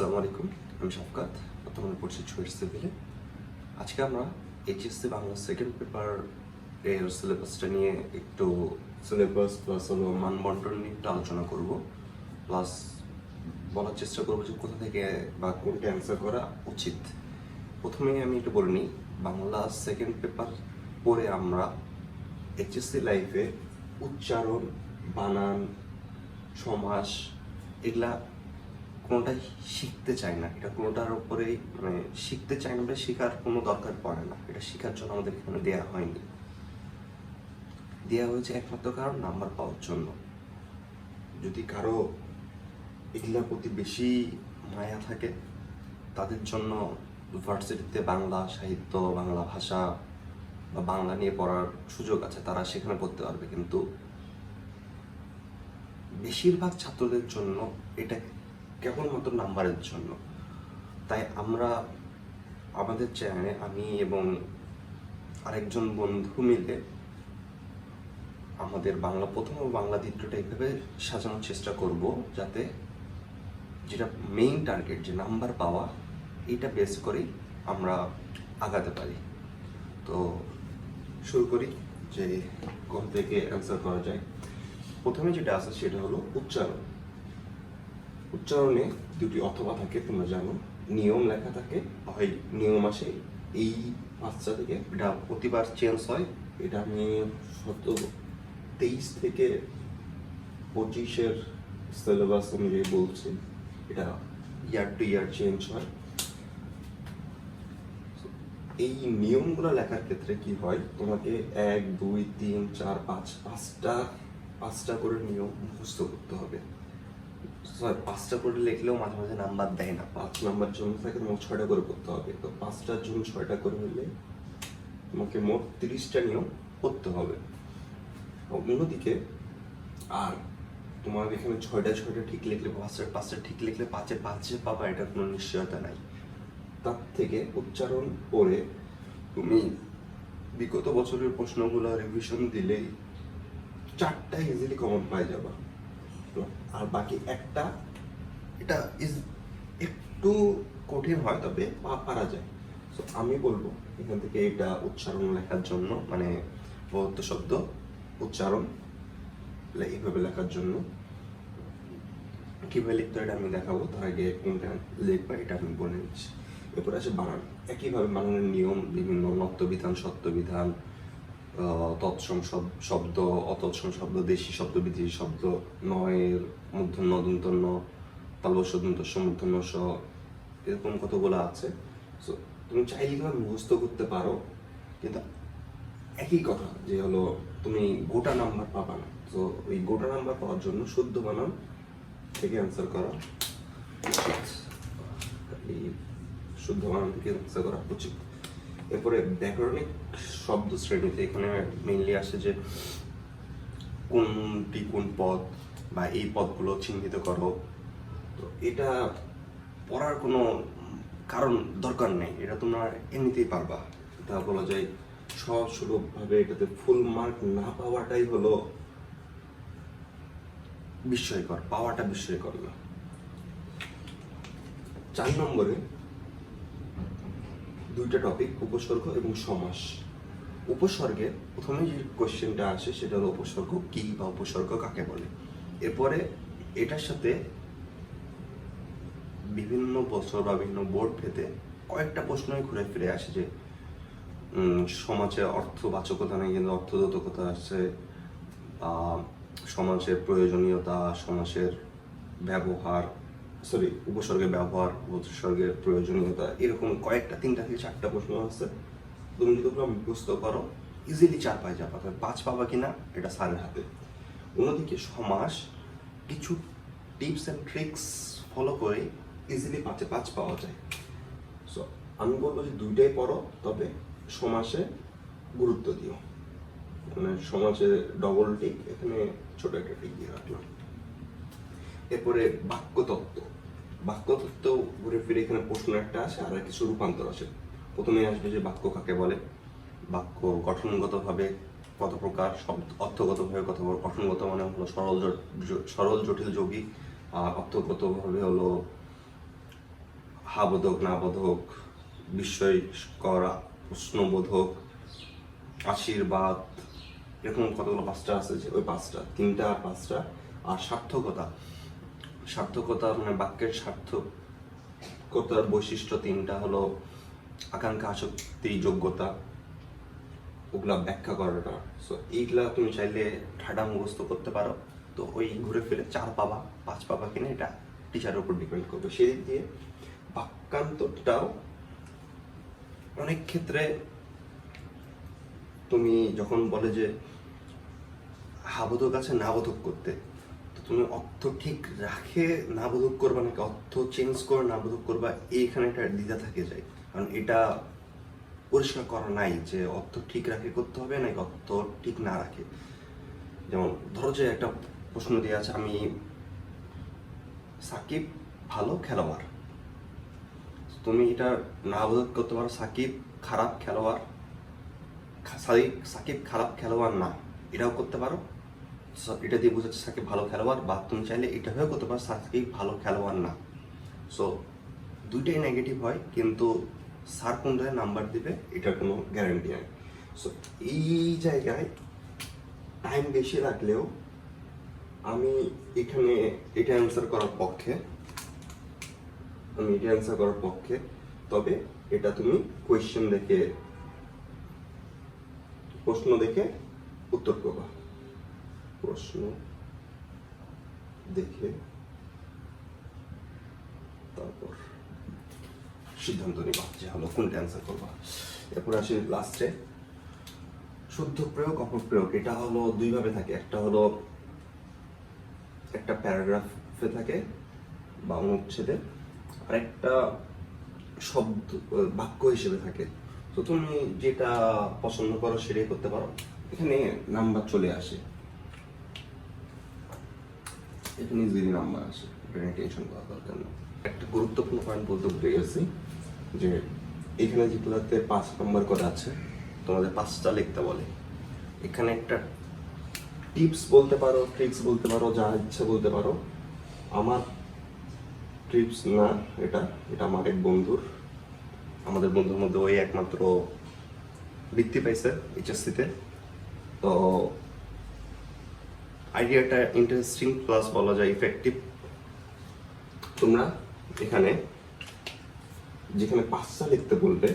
আসসালামু আলাইকুম। আমি শফকাত বর্তমানে পড়ছি ছুয়ের সিভিলে। আজকে আমরা এইচএসসি বাংলা সেকেন্ড পেপার এর সিলেবাসটা নিয়ে একটু সিলেবাস প্লাস হলো মানবন্টন নিয়ে একটু আলোচনা করব। প্লাস বলার চেষ্টা করব যে কোথা থেকে বা কোনটা অ্যান্সার করা উচিত। প্রথমেই আমি একটু বলে নিই, বাংলা সেকেন্ড পেপার পড়ে আমরা এইচএসসি লাইফে উচ্চারণ, বানান, সমাস, এগুলা কোনোটাই শিখতে চাই না। এটা কোনোটার উপরেই মানে শিখতে চাই না শেখার কোনো দরকার পড়ে না। এটা শেখার জন্য আমাদের এখানে দেওয়া হয়নি। দেওয়া হয়েছে একমাত্র কারণ নাম্বার পাওয়ার জন্য। যদি কারও এগুলোর প্রতি বেশি মায়া থাকে, তাদের জন্য ভার্সিটিতে বাংলা সাহিত্য, বাংলা ভাষা বা বাংলা নিয়ে পড়ার সুযোগ আছে, তারা সেখানে পড়তে পারবে। কিন্তু বেশিরভাগ ছাত্রদের জন্য এটা কেবলমাত্র নাম্বারের জন্য। তাই আমরা আমাদের চ্যানেলে আমি এবং আরেকজন বন্ধু মিলে আমাদের বাংলা, প্রথম ও বাংলা দ্বিতীয়টা এইভাবে সাজানোর চেষ্টা করব যাতে যেটা মেইন টার্গেট যে নাম্বার পাওয়া, এটা বেস করেই আমরা আগাতে পারি। তো শুরু করি যে কোন থেকে অ্যান্সার করা যায়। প্রথমে যেটা আছে সেটা হলো উচ্চারণ। উচ্চারণে দুটি অথবা থাকে, তোমরা জানো। নিয়ম লেখা থাকে, হয় নিয়ম আসে, এই পাঁচটা থেকে এটা প্রতিবার চেঞ্জ হয়। এটা আমি শত তেইশ থেকে পঁচিশের সিলেবাস অনুযায়ী বলছি। এটা ইয়ার টু ইয়ার চেঞ্জ হয়। এই নিয়মগুলো লেখার ক্ষেত্রে কি হয়, তোমাকে এক, দুই, তিন, চার, পাঁচ, পাঁচটা পাঁচটা করে নিয়ম মুখস্থ করতে হবে। পাঁচটা করে লিখলেও মাঝে মাঝে নাম্বার দেয় না। পাঁচ নাম্বার জন্য থাকে ছয়টা করে করতে হবে। তো পাঁচটার জন্য ছয়টা করে হলে তোমাকে মোট তিরিশটা নিয়ম করতে হবে। অন্যদিকে আর তোমার এখানে ছয়টা ছয়টা ঠিক লিখলে, পাঁচটা পাঁচটা ঠিক লিখলে পাঁচে পাঁচে পাবা এটার কোনো নিশ্চয়তা নাই। তার থেকে উচ্চারণ করে তুমি বিগত বছরের প্রশ্নগুলো রিভিশন দিলেই চারটা ইজিলি কমন পাই যাবা। আর বাকি একটা, এটা ইজ একটু কঠিন হয়, তবে পারা যায়। তো আমি বলব, এখান থেকে এটা উচ্চারণ লেখার জন্য মানে বহুত শব্দ, উচ্চারণ এইভাবে লেখার জন্য। কীভাবে লিখতে এটা আমি দেখাবো, তার আগে কোনটা লিখবা এটা আমি বলে নিচ্ছি। এরপরে আছে বানান। একইভাবে বানানের নিয়ম, বিভিন্ন নত্যবিধান সত্যবিধান তৎসম শব- শব্দ, অতৎসম শব্দ, দেশি শব্দ, বিদেশি শব্দ, নয়ের মূর্ধন্য দন্তন্য তালবস দন্তস্ব মূর্ধন্য স এরকম কতগুলো আছে। সো তুমি চাইলে কীভাবে মুখস্থ করতে পারো, কিন্তু একই কথা যে হলো, তুমি গোটা নাম্বার পাবা না। তো ওই গোটা নাম্বার পাওয়ার জন্য শুদ্ধ বানান থেকে অ্যান্সার করা উচিত। এই শুদ্ধ বানান থেকে অ্যান্সার করা উচিত। এরপরে ব্যাকরণিক শব্দ শ্রেণীতে এখানে মেইনলি আসে যে কোনটি কোন পদ বা এই পদগুলো চিহ্নিত করো। তো এটা পড়ার কোনো কারণ দরকার নেই, এটা তোমরা এমনিতেই পারবা। এটা বলা যায় সহজ এটাতে ফুল মার্ক না পাওয়াটাই হলো বিস্ময়কর, পাওয়াটা বিস্ময়কর না। চার নম্বরে দুইটা টপিক উপসর্গ এবং সমাস। উপসর্গে প্রথমে যে কোশ্চেনটা আসে, সেটা হলো উপসর্গ কি বা উপসর্গ কাকে বলে? এরপরে এটার সাথে বিভিন্ন বছর বা বিভিন্ন বোর্ড ভেদে কয়েকটা প্রশ্নই ঘুরে ফিরে আসে যে সমাজের সমাজে অর্থবাচকতা নেই কিন্তু অর্থদোতকতা আছে সমাজের প্রয়োজনীয়তা, সমাজের ব্যবহার সরি উপসর্গের ব্যবহার, উপসর্গের প্রয়োজনীয়তা, এরকম কয়েকটা, তিনটা থেকে চারটা প্রশ্ন আছে। তুমি যদি ওগুলো মুখস্থ করো ইজিলি চার পাই যাবা তবে পাঁচ পাবা কিনা, এটা স্যারের হাতে। অন্যদিকে সমাস কিছু টিপস অ্যান্ড ট্রিক্স ফলো করে ইজিলি পাঁচে পাঁচ পাওয়া যায়। সো আমি বলব যে দুইটাই পড়ো, তবে সমাসে গুরুত্ব দিও। মানে সমাজে ডবল টিক এখানে ছোট একটা টিক দিয়ে রাখলাম। এরপরে বাক্যতত্ত্ব। বাক্যতত্ত্ব ঘুরে ফিরে এখানে প্রশ্ন একটা আসে, আর কিছু রূপান্তর আসে। প্রথমে আসবে যে বাক্য কাকে বলে? বাক্য গঠনগতভাবে কত প্রকার শব্দ অর্থগতভাবে কত গঠনগত মানে হলো সরল সরল, জটিল, যোগী, আর অর্থগতভাবে হলো হাবোধক, নাবোধক, বিস্ময়, করা, প্রশ্নবোধক, আশীর্বাদ, এরকম কতগুলো পাঁচটা আছে যে ওই পাঁচটা, তিনটা আর পাঁচটা, আর সার্থকতা। সার্থকতা মানে বাক্যের সার্থকতার বৈশিষ্ট্য তিনটা হলো আকাঙ্ক্ষা, আসক্তি, যোগ্যতা, ওগুলা ব্যাখ্যা করে না সো এইগুলা তুমি চাইলে ঠাডা মুখস্থ করতে পারো। তো ওই ঘুরে ফিরে চার পাবা, পাঁচ পাবা কিনা এটা টিচারের উপর ডিপেন্ড করবে। সেই দিক দিয়ে বাক্যান্তরটাও অনেক ক্ষেত্রে তুমি যখন বলে যে হাবোধক আছে, নাবোধক করতে তুমি অর্থ ঠিক রাখে না বোধক করবা, নাকি অর্থ চেঞ্জ করে না বোধক করবা, এইখানে একটা দ্বিধা থাকে যায়। কারণ এটা পরিষ্কার করা নাই যে অর্থ ঠিক রাখে করতে হবে, নাকি অর্থ ঠিক না রাখে। যেমন ধরো যে একটা প্রশ্ন দিয়ে আছে, আমি সাকিব ভালো খেলোয়াড়। তুমি এটা না বোধ করতে পারো, সাকিব খারাপ খেলোয়াড় সাকিব খারাপ খেলোয়াড় না। এটাও করতে পারো। এটা দিয়ে বোঝাচ্ছে সাকিব ভালো খেলোয়াড় বা তুমি চাইলে এটা হয়েও করতে পারো, সাকিব ভালো খেলোয়াড় না। সো দুইটাই নেগেটিভ হয়, কিন্তু স্যার কোনটায় নাম্বার দিবে, এটার কোনো গ্যারান্টি নেই। সো এই জায়গায় টাইম বেশি লাগলেও আমি এখানে এটা অ্যান্সার করার পক্ষে, আমি এটা অ্যান্সার করার পক্ষে, তবে এটা তুমি কোয়েশ্চেন দেখে, প্রশ্ন দেখে উত্তর করবা। প্রশ্ন দেখে তারপর সিদ্ধান্ত নিবা যে হলো কোনটা অ্যান্সার করবা। এরপর আসি লাস্টে শুদ্ধ প্রয়োগ অপপ্রয়োগ এটা হলো দুইভাবে থাকে। একটা হলো একটা প্যারাগ্রাফে থাকে বা অনুচ্ছেদে আর একটা শব্দ, বাক্য হিসেবে থাকে। তো তুমি যেটা পছন্দ করো সেটাই করতে পারো। এখানে নাম্বার চলে আসে। এখানে জিরো নাম্বার আসে এটা টেনশন করার দরকার নেই। একটা গুরুত্বপূর্ণ পয়েন্ট বলতে ভুলে গেছি, যে এখানে যেগুলোতে পাঁচ নাম্বার করে আছে, তোমাদের পাঁচটা লিখতে বলে। এখানে একটা টিপস বলতে পারো ট্রিক্স বলতে পারো, যা ইচ্ছা বলতে পারো। আমার ট্রিপস না, এটা এটা আমার এক বন্ধুর, আমাদের বন্ধুর মধ্যে ওই একমাত্র বৃত্তি পাইছে এইচএসসিতে তো আইডিয়াটা ইন্টারেস্টিং প্লাস বলা যায় ইফেক্টিভ তোমরা এখানে, যেখানে পাঁচটা লিখতে বলবে,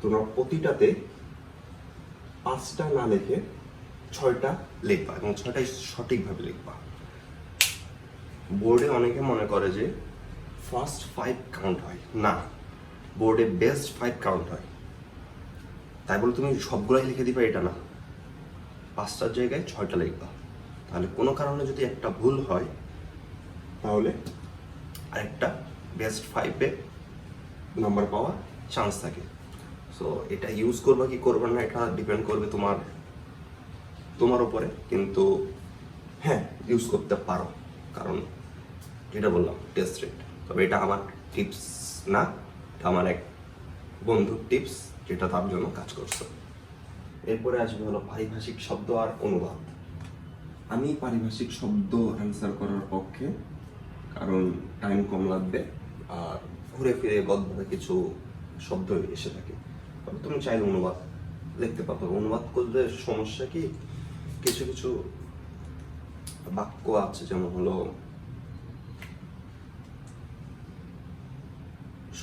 তোমরা প্রতিটাতে পাঁচটা না লিখে ছয়টা লিখবা এবং ছয়টাই সঠিকভাবে লিখবা। বোর্ডে অনেকে মনে করে যে ফার্স্ট ফাইভ কাউন্ট হয়। না বোর্ডে বেস্ট ফাইভ কাউন্ট হয়। তাই বলে তুমি সবগুলাই লিখে দিবে, এটা না। পাঁচটার জায়গায় ছয়টা লিখবা। তাহলে কোনো কারণে যদি একটা ভুল হয়, তাহলে আরেকটা বেস্ট ফাইভে নাম্বার পাওয়ার চান্স থাকে। সো এটা ইউজ করবা কি করবে না, এটা ডিপেন্ড করবে তোমার তোমার ওপরে কিন্তু হ্যাঁ ইউজ করতে পারো। কারণ, যেটা বললাম টেস্ট রেট তবে এটা আমার টিপস না, এটা আমার এক বন্ধুর টিপস যেটা তার জন্য কাজ করছে। এরপরে আসবে হলো পারিভাষিক শব্দ আর অনুবাদ। আমি পারিভাষিক শব্দ অ্যান্সার করার পক্ষে, কারণ টাইম কম লাগবে আর ঘুরে ফিরে গদভাবে কিছু শব্দ এসে থাকে। তবে তুমি চাইলে অনুবাদ লিখতে পারো। অনুবাদ করলে সমস্যা কি? কিছু কিছু বাক্য আছে, যেমন হলো,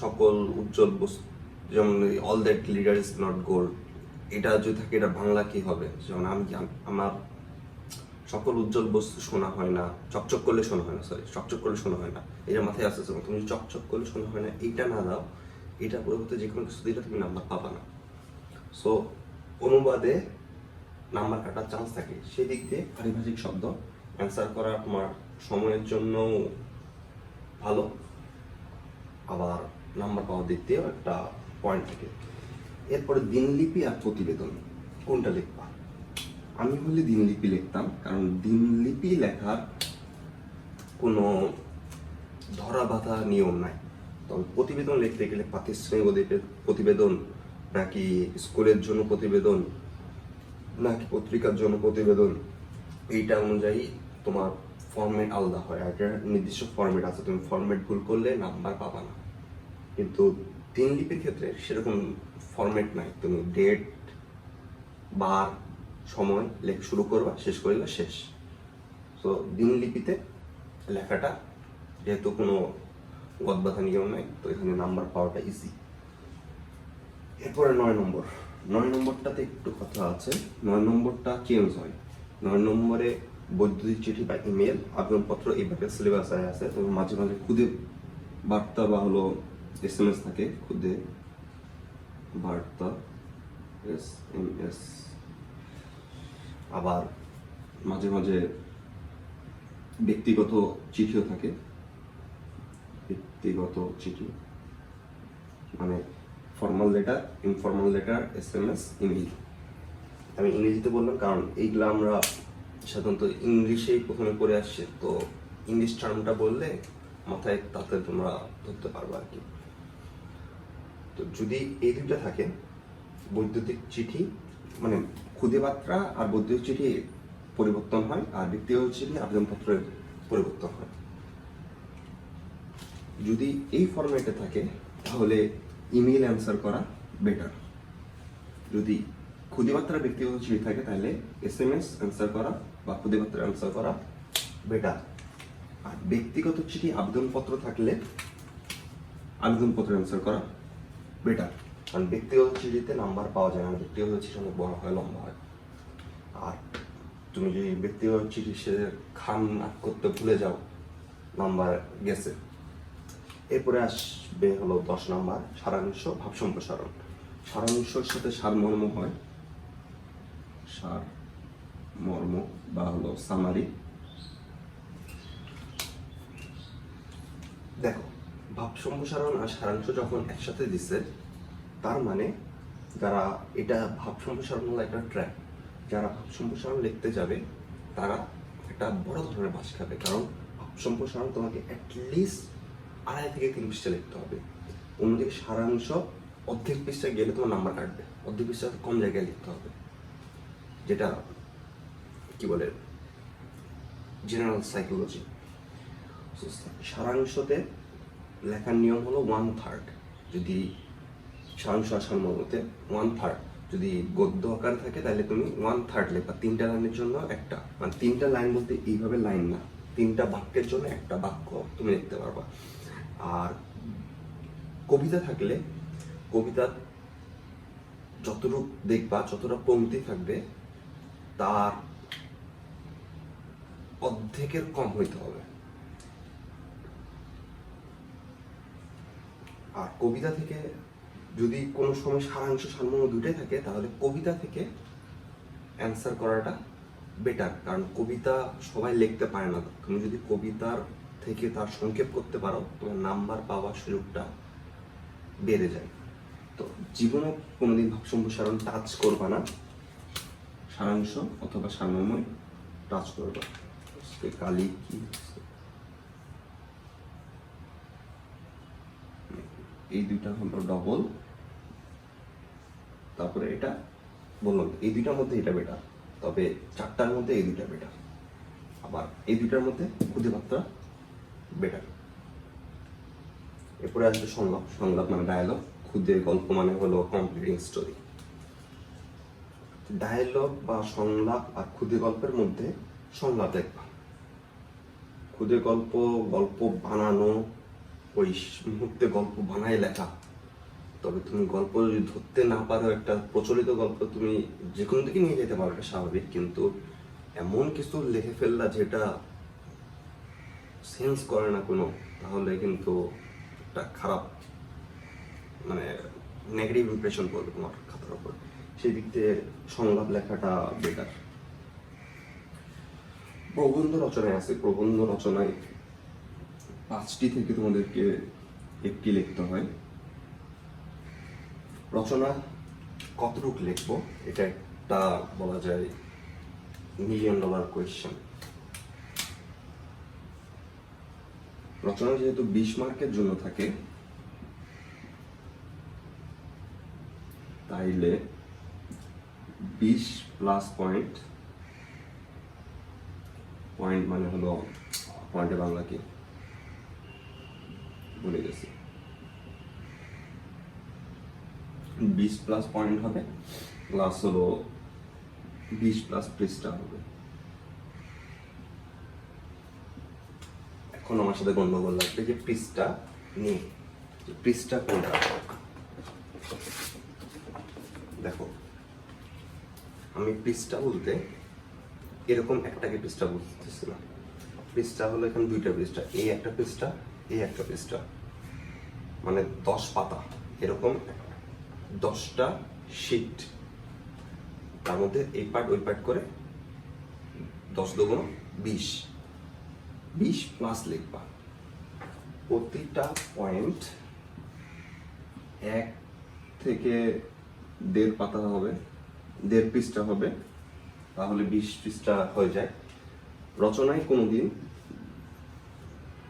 সকল উজ্জ্বল বস্তু, যেমন all that glitters is not gold এটা যদি থাকে, এটা বাংলা কি হবে? যেমন আমি আমার সকল উজ্জ্বল বস্তু শোনা হয় না, চকচক করলে শোনা হয় না সরি চকচক করলে শোনা হয় না। এটা মাথায় আসছে যেমন তুমি চকচক করলে শোনা হয় না, এইটা না দাও, এটা পরবর্তী যে কোনো কিছু দিলে তুমি নাম্বার পাবা না। সো অনুবাদে নাম্বার কাটার চান্স থাকে। সেই দিক দিয়ে পারিভাষিক শব্দ অ্যান্সার করা তোমার সময়ের জন্য ভালো। আবার নাম্বার পাওয়ার দিক দিয়েও একটা পয়েন্ট থাকে। এরপরে দিনলিপি আর প্রতিবেদন, কোনটা লিখবা? আমি হলে দিনলিপি লিখতাম, কারণ দিনলিপি লেখার কোনো ধরা বাঁধা নিয়ম নাই। তবে প্রতিবেদন লিখতে গেলে প্রাতিষ্ঠানিক প্রতিবেদন নাকি স্কুলের জন্য প্রতিবেদন, নাকি পত্রিকার জন্য প্রতিবেদন, এইটা অনুযায়ী তোমার ফরম্যাট আলাদা হয়। একটা নির্দিষ্ট ফরম্যাট আছে, তুমি ফরম্যাট ভুল করলে নাম্বার পাবা না। কিন্তু তিন লিপির ক্ষেত্রে সেরকম ফরম্যাট নাই। তুমি ডেট বার সময় লেখ শুরু করবা, শেষ করলে শেষ। তো দিনলিপিতে লেখাটা যেহেতু কোনো গদবাধা নিয়ম নাই, তো এখানে নাম্বার পাওয়াটা ইজি এরপরে নয় নম্বর। নয় নম্বরটাতে একটু কথা আছে। নয় নম্বরটা চেঞ্জ হয়। নয় নম্বরে বৈদ্যুতিক চিঠি বা ইমেল আবেদনপত্র এইভাবে সিলেবাসে আছে। তবে মাঝে মাঝে খুদে বার্তা বা হলো এস এম এস থাকে, খুদে বার্তা এস এম এস আবার মাঝে মাঝে ব্যক্তিগত চিঠিও থাকে। ব্যক্তিগত চিঠি। মানে formal letter informal letter S M S email আমি ইংরেজিতে বললাম, কারণ এইগুলো আমরা সাধারণত ইংলিশেই প্রথমে পড়ে আসছে, তো ইংলিশ টার্মটা বললে মাথায় তাতে তোমরা ধরতে পারবে আর কি। তো যদি এই দুইটা থাকে, বৈদ্যুতিক চিঠি মানে খুদে বার্তা আর বৈদ্যুতিক চিঠি পরিবর্তন হয়, আর ব্যক্তিগত চিঠি আবেদনপত্রের পরিবর্তন হয়। যদি এই ফরম্যাটে থাকে, তাহলে ইমেল অ্যান্সার করা বেটার যদি খুদিবার্তার ব্যক্তিগত চিঠি থাকে, তাহলে এস এম এস অ্যান্সার করা বা খুদিবার্তার অ্যান্সার করা বেটার আর ব্যক্তিগত চিঠি আবেদনপত্র থাকলে আবেদনপত্র অ্যান্সার করা বেটার কারণ ব্যক্তিগত চিঠিতে নাম্বার পাওয়া যায় না ব্যক্তিগত চিঠি অনেক বড় হয়, লম্বা হয়। আর তুমি যদি ব্যক্তিগত চিঠি সে খান করতে ভুলে যাও নাম্বার গেছে। এরপরে আসবে হলো দশ নাম্বার সারাংশ ভাব সম্প্রসারণ সারাংশের সাথে সারমর্ম হয়। সার মর্ম বা হলো সামারি দেখো ভাব সম্প্রসারণ আর সারাংশ যখন একসাথে দিচ্ছে তার মানে যারা এটা ভাব সম্প্রসারণ হলো একটা ট্র্যাক যারা ভাব সম্প্রসারণ লিখতে যাবে, তারা একটা বড় ধরনের বাস খাবে। কারণ ভাব সম্প্রসারণ তোমাকে অ্যাটলিস্ট আড়াই থেকে তিন পৃষ্ঠা লিখতে হবে। অন্যদিকে সারাংশ অর্ধেক পৃষ্ঠায় গেলে তোমার নাম্বার কাটবে। অর্ধেক পৃষ্ঠা কম জায়গায় লিখতে হবে। যেটা কি বলে? জেনারেল সাইকোলজি সারাংশতে লেখার নিয়ম হলো ওয়ান থার্ড যদি সারাংশ আসার মতে ওয়ান থার্ড যদি গদ্য আকার থাকে, তাহলে তুমি ওয়ান থার্ড লেখা তিনটা লাইনের জন্য একটা। মানে তিনটা লাইন বলতে এইভাবে লাইন না। তিনটা বাক্যের জন্য একটা বাক্য তুমি লিখতে পারবা। আর কবিতা থাকলে, কবিতা যতটুকু দেখবা, যতটা পংক্তি থাকবে, তার অর্ধেকের কম হইতে হবে। আর কবিতা থেকে যদি কোনো সময় সারাংশ, সারমর্ম দুটাই থাকে, তাহলে কবিতা থেকে অ্যান্সার করাটা বেটার কারণ কবিতা সবাই লিখতে পারে না। তুমি যদি কবিতার থেকে তার সংক্ষেপ করতে পারো, তোমার নাম্বার পাওয়ার সুযোগটা বেড়ে যায়। তো জীবনে কোনোদিন সম্প্রসারণ টাচ করবা না। সারাংশ অথবা সারমর্ময় টাচ করবা। কালি কি? এই দুইটা হলো ডবল তারপরে এটা বললাম এই দুইটার মধ্যে এটা বেটার তবে চারটার মধ্যে এই দুইটা বেটার আবার এই দুইটার মধ্যে ক্ষুদিমাত্রা বেটার এরপরে আসবে সংলাপ। সংলাপ মানে ডায়ালগ ক্ষুদে গল্প মানে হলো কমপ্লিটিং স্টোরি ডায়ালগ বা সংলাপ আর ক্ষুদে গল্পের মধ্যে সংলাপ দেখবা। ক্ষুদে গল্প গল্প বানানো, ওই মুহূর্তে গল্প বানায় লেখা। তবে তুমি গল্প যদি ধরতে না পারো, একটা প্রচলিত গল্প তুমি যে কোনো দিকে নিয়ে যেতে পারো, এটা স্বাভাবিক। কিন্তু এমন কিছু লিখে ফেললা যেটা সেন্স করে না কোনো, তাহলে কিন্তু একটা খারাপ মানে নেগেটিভ ইমপ্রেশন পড়বে তোমার খাতার উপর। সেই দিক থেকে সংলাপ লেখাটা বেটার প্রবন্ধ রচনায় আছে, প্রবন্ধ রচনায় পাঁচটি থেকে তোমাদেরকে একটি লিখতে হয়। রচনা কতটুকু লিখব? এটা একটা, বলা যায় মিলিয়ন ডলার কোয়েশ্চেন রচনা যেহেতু বিশ মার্কের জন্য থাকে, তাইলে বিশ প্লাস পয়েন্ট পয়েন্ট মানে হলো পয়েন্টে বাংলা কি? ভুলে গেছি। বিশ প্লাস পয়েন্ট হবে প্লাস হলো বিশ প্লাস পৃষ্ঠা হবে। এখন আমার সাথে গন্ডগোল লাগবে যে পৃষ্ঠা নেই যে পৃষ্ঠা কোনটা? দেখো, আমি পৃষ্ঠা বলতে এরকম একটাকে পৃষ্ঠা বুঝতেছি না পৃষ্ঠা হলো এখানে দুইটা পৃষ্ঠা এই একটা পৃষ্ঠা এই একটা পৃষ্ঠা। মানে দশ পাতা, এরকম দশটা শিট তার মধ্যে এই পার্ট ওই পার্ট করে দশ দুগুণ বিশ। বিশ প্লাস লিখবা। প্রতিটা পয়েন্ট এক থেকে দেড় পাতা হবে, দেড় পৃষ্ঠা হবে। তাহলে বিশ পৃষ্ঠা হয়ে যায়। রচনায় কোনোদিন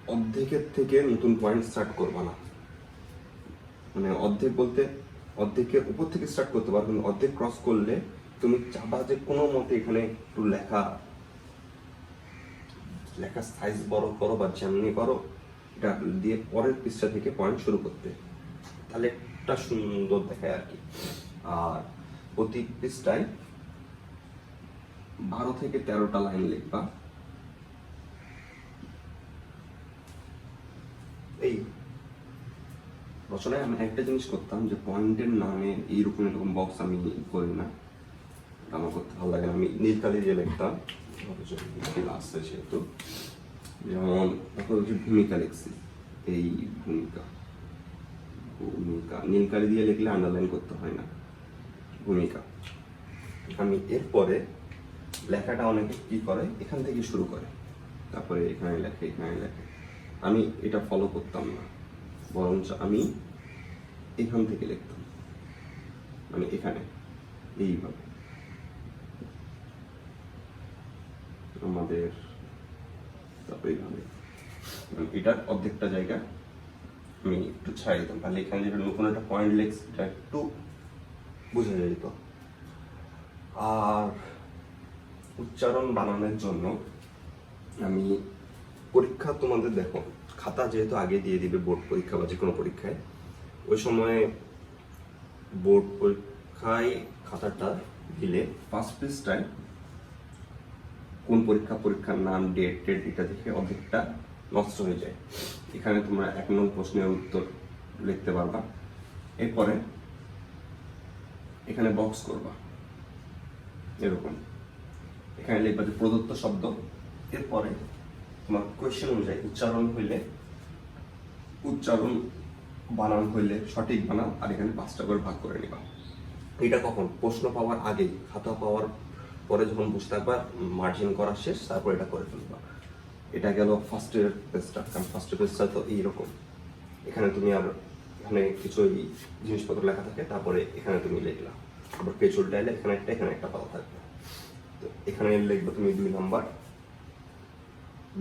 অর্ধেকের থেকে নতুন পয়েন্ট স্টার্ট করবা না। মানে অর্ধেক বলতে অর্ধেকের উপর থেকে স্টার্ট করতে পারবে কিন্তু অর্ধেক ক্রস করলে তুমি চাবা যে কোনো মতে এখানে একটু লেখা লেখা সাইজ বড় করো বা যেমনি করো এটা দিয়ে পরের পৃষ্ঠা থেকে পয়েন্ট শুরু করতে। তাহলে একটা সুন্দর দেখায় আর কি। আর প্রতি পৃষ্ঠায় বারো থেকে তেরোটা লাইন লিখবা এই রচনায় আমি একটা জিনিস করতাম যে পয়েন্টের নামে এইরকম এরকম বক্স আমি করি না। আমার করতে ভালো লাগে আমি নীলকালি দিয়ে লিখতাম। আসছে সেহেতু যেমন তারপর হচ্ছে ভূমিকা লিখছি। এই ভূমিকা। ভূমিকা। নীলকালি দিয়ে লিখলে আন্ডারলাইন করতে হয় না। ভূমিকা। আমি এরপরে লেখাটা অনেকে কি করে? এখান থেকে শুরু করে। তারপরে এখানে লেখে এখানে লেখে। আমি এটা ফলো করতাম না। বরঞ্চ আমি এখান থেকে লিখতাম। মানে এখানে, এইভাবে। আমাদের তারপরে এইভাবে। মানে এটার অর্ধেকটা জায়গা আমি একটু ছাড়িয়ে দিতাম। তাহলে এখানে যেটা নতুন একটা পয়েন্ট লেগস এটা একটু বোঝা যেত। আর উচ্চারণ বানানোর জন্য আমি পরীক্ষা তোমাদের দেখো, খাতা যেহেতু আগে দিয়ে দিবে বোর্ড পরীক্ষা বা যে কোনো পরীক্ষায় ওই সময় বোর্ড পরীক্ষায় খাতাটা দিলে ফার্স্ট পৃষ্ঠায় কোন পরীক্ষা, পরীক্ষার নাম ডেট টেট এটা দেখে অর্ধেকটা নষ্ট হয়ে যায়। এখানে তোমরা এক নং প্রশ্নের উত্তর লিখতে পারবা। এরপরে এখানে বক্স করবা। এরকম। এখানে লিখবা যে প্রদত্ত শব্দ। এরপরে তোমার কোয়েশ্চেন অনুযায়ী উচ্চারণ হইলে উচ্চারণ বানান হইলে সঠিক বানান আর এখানে পাঁচটা করে ভাগ করে নিবা। এটা কখন? প্রশ্ন পাওয়ার আগেই, খাতা পাওয়ার পরে যখন বসে থাকবা মার্জিন করা শেষ, তারপর এটা করে ফেলবা। এটা গেল ফার্স্টের পেজটা কারণ ফার্স্টের পেজটা তো এইরকম। এখানে তুমি আর এখানে কিছু জিনিসপত্র লেখা থাকে, তারপরে এখানে তুমি লিখলা। আবার পেজ উল্টাইলে এখানে একটা এখানে একটা পাতা থাকবে। তো এখানে লিখবে তুমি দুই নাম্বার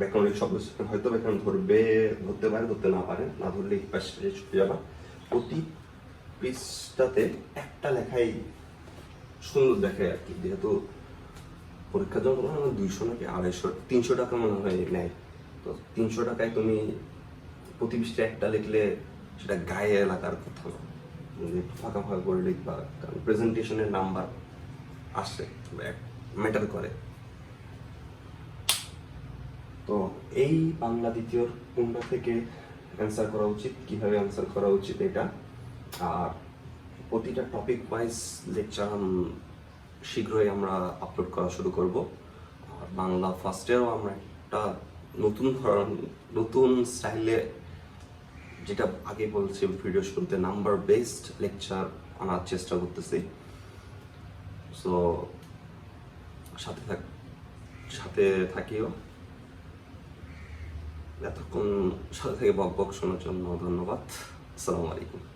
ব্যাকরণিক শব্দ হয়তো ব্যাকরণ ধরবে, ধরতে পারে, ধরতে না পারে, না ধরলে ছুটে যাবা? প্রতি পৃষ্ঠাতে একটা লেখাই সুন্দর দেখায় আর কি। যেহেতু পরীক্ষার জন্য মনে হয় দুইশো নাকি আড়াইশো, তিনশো টাকা মনে হয় নেয়। তো তিনশো টাকায় তুমি প্রতি পৃষ্ঠে একটা লিখলে সেটা গায়ে লাগার কথা না। একটু ফাঁকা ফাঁকা করে লিখবা, কারণ প্রেজেন্টেশনের নাম্বার আসে ম্যাটার করে। তো এই বাংলা দ্বিতীয়র কোনটা থেকে অ্যান্সার করা উচিত? কীভাবে অ্যান্সার করা উচিত এটা? আর প্রতিটা টপিক ওয়াইজ লেকচার শীঘ্রই আমরা আপলোড করা শুরু করব। আর বাংলা ফার্স্টেও আমরা একটা নতুন নতুন স্টাইলে যেটা আগে বলছি ভিডিও শুরুতে নাম্বার বেসড লেকচার আনার চেষ্টা করতেছি। সো সাথে থাক, সাথে থাকিও। এতক্ষণ সাথে থেকে বক বক শোনার জন্য ধন্যবাদ। আসসালামু আলাইকুম।